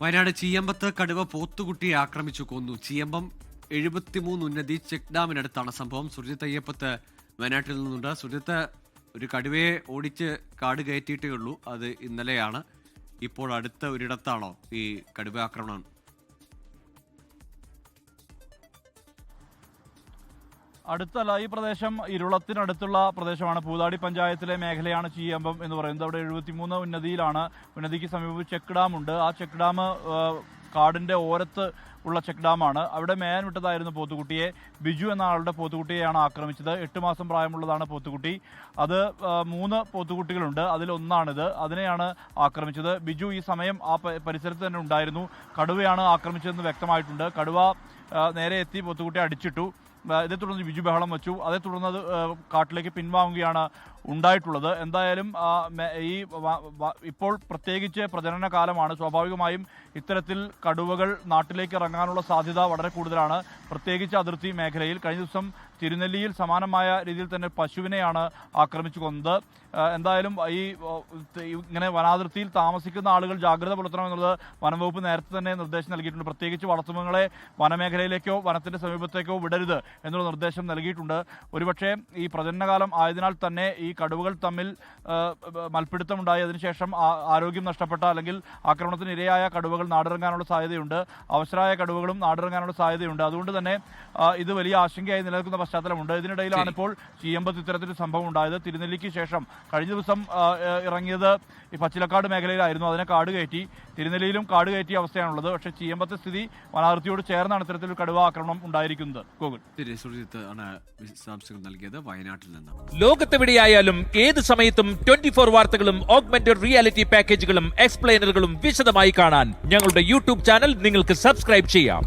വയനാട് ചീയമ്പത്ത് കടുവ പോത്തുകുട്ടിയെ ആക്രമിച്ചു കൊന്നു. ചീയമ്പം എഴുപത്തിമൂന്ന് ഉന്നതി ചെക്ക് ഡാമിനടുത്താണ് സംഭവം. സുർജിത്ത് അയ്യപ്പത്ത് വയനാട്ടിൽ നിന്നുണ്ട്. സുർജിത്ത് ഒരു കടുവയെ ഓടിച്ച് കാട് കയറ്റിയിട്ടേ ഉള്ളൂ. അത് ഇന്നലെയാണ്. ഇപ്പോൾ അടുത്ത ഒരിടത്താണോ ഈ കടുവ ആക്രമണം? അടുത്തല്ല ഈ പ്രദേശം ഇരുളത്തിനടുത്തുള്ള പ്രദേശമാണ്. പൂതാടി പഞ്ചായത്തിലെ മേഖലയാണ് ചീയമ്പം എന്ന് പറയുന്നത്. അവിടെ എഴുപത്തിമൂന്ന് ഉന്നതിയിലാണ്. ഉന്നതിക്ക് സമീപം ചെക്ക് ഡാം ഉണ്ട്. ആ ചെക്ക് ഡാം കാടിന്റെ ഓരത്ത് ഉള്ള ചെക്ക് ഡാമാണ്. അവിടെ മേയാൻ വിട്ടതായിരുന്നു പോത്തുകുട്ടിയെ. ബിജു എന്ന ആളുടെ പോത്തുകുട്ടിയെയാണ് ആക്രമിച്ചത്. എട്ട് മാസം പ്രായമുള്ളതാണ് പോത്തുകുട്ടി. അത് മൂന്ന് പോത്തുകുട്ടികളുണ്ട്. അതിലൊന്നാണിത് അതിനെയാണ് ആക്രമിച്ചത്. ബിജു ഈ സമയം ആ പരിസരത്ത് തന്നെ ഉണ്ടായിരുന്നു. കടുവയാണ് ആക്രമിച്ചതെന്ന് വ്യക്തമായിട്ടുണ്ട്. കടുവ നേരെ എത്തി പോത്തുകുട്ടിയെ അടിച്ചിട്ടു. ഇതേ തുടർന്ന് ബിജു ബഹളം വെച്ചു. അതേ തുടർന്ന് അത് കാട്ടിലേക്ക് പിൻവാങ്ങുകയാണ് ഉണ്ടായിട്ടുള്ളത്. എന്തായാലും ഈ ഇപ്പോൾ പ്രത്യേകിച്ച് പ്രജനന കാലമാണ് സ്വാഭാവികമായും ഇത്തരത്തിൽ കടുവകൾ നാട്ടിലേക്ക് ഇറങ്ങാനുള്ള സാധ്യത വളരെ കൂടുതലാണ്. പ്രത്യേകിച്ച് അതിർത്തി മേഖലയിൽ കഴിഞ്ഞ ദിവസം തിരുനെല്ലിയിൽ സമാനമായ രീതിയിൽ തന്നെ പശുവിനെയാണ് ആക്രമിച്ചു കൊന്നത് എന്തായാലും ഈ ഇങ്ങനെ വനാതിർത്തിയിൽ താമസിക്കുന്ന ആളുകൾ ജാഗ്രത പുലർത്തണം എന്നുള്ളത് വനംവകുപ്പ് നേരത്തെ തന്നെ നിർദ്ദേശം നൽകിയിട്ടുണ്ട്. പ്രത്യേകിച്ച് വളർത്തുമൃഗങ്ങളെ വനമേഖലയിലേക്കോ വനത്തിന്റെ സമീപത്തേക്കോ വിടരുത് എന്നുള്ള നിർദ്ദേശം നൽകിയിട്ടുണ്ട്. ഒരുപക്ഷേ ഈ പ്രജനനകാലം ആയതിനാൽ തന്നെ ഈ കടുവകൾ തമ്മിൽ മൽപ്പിടുത്തമുണ്ടായി. അതിനുശേഷം ആരോഗ്യം നഷ്ടപ്പെട്ട അല്ലെങ്കിൽ ആക്രമണത്തിന് ഇരയായ കടുവകൾ നാടിറങ്ങാനുള്ള സാധ്യതയുണ്ട്. അവശരായ കടുവകളും നാടിറങ്ങാനുള്ള സാധ്യതയുണ്ട്. അതുകൊണ്ട് തന്നെ ഇത് വലിയ ആശങ്കയായി നിലനിൽക്കുന്ന പശ്ചാത്തലമുണ്ട്. ഇതിനിടയിലാണ് ഇപ്പോൾ ചീയമ്പത്ത് ഇത്തരത്തിലൊരു സംഭവം ഉണ്ടായത്. തിരുനെല്ലിക്ക് ശേഷം കഴിഞ്ഞ ദിവസം ഇറങ്ങിയത് ഈ പച്ചിലക്കാട് മേഖലയിലായിരുന്നു. അതിനെ കാട് കയറ്റി തിരുനെല്ലിയിലും കാട് കയറ്റിയ അവസ്ഥയാണുള്ളത്. പക്ഷേ ചീയമ്പത്തെ സ്ഥിതി വനാതിർത്തിയോട് ചേർന്നാണ് ഇത്തരത്തിലൊരു കടുവ ആക്രമണം ഉണ്ടായിരിക്കുന്നത്. ഗൂഗിൾ വിശദാംശങ്ങൾ നൽകിയത് വയനാട്ടിൽ നിന്ന്. ലോകത്തെവിടെയായാലും ഏത് സമയത്തും ട്വന്റി ഫോർ വാർത്തകളും ഓഗ്മെന്റഡ് റിയാലിറ്റി പാക്കേജുകളും എക്സ്പ്ലെയിനറുകളും വിശദമായി കാണാൻ ഞങ്ങളുടെ യൂട്യൂബ് ചാനൽ നിങ്ങൾക്ക് സബ്സ്ക്രൈബ് ചെയ്യാം.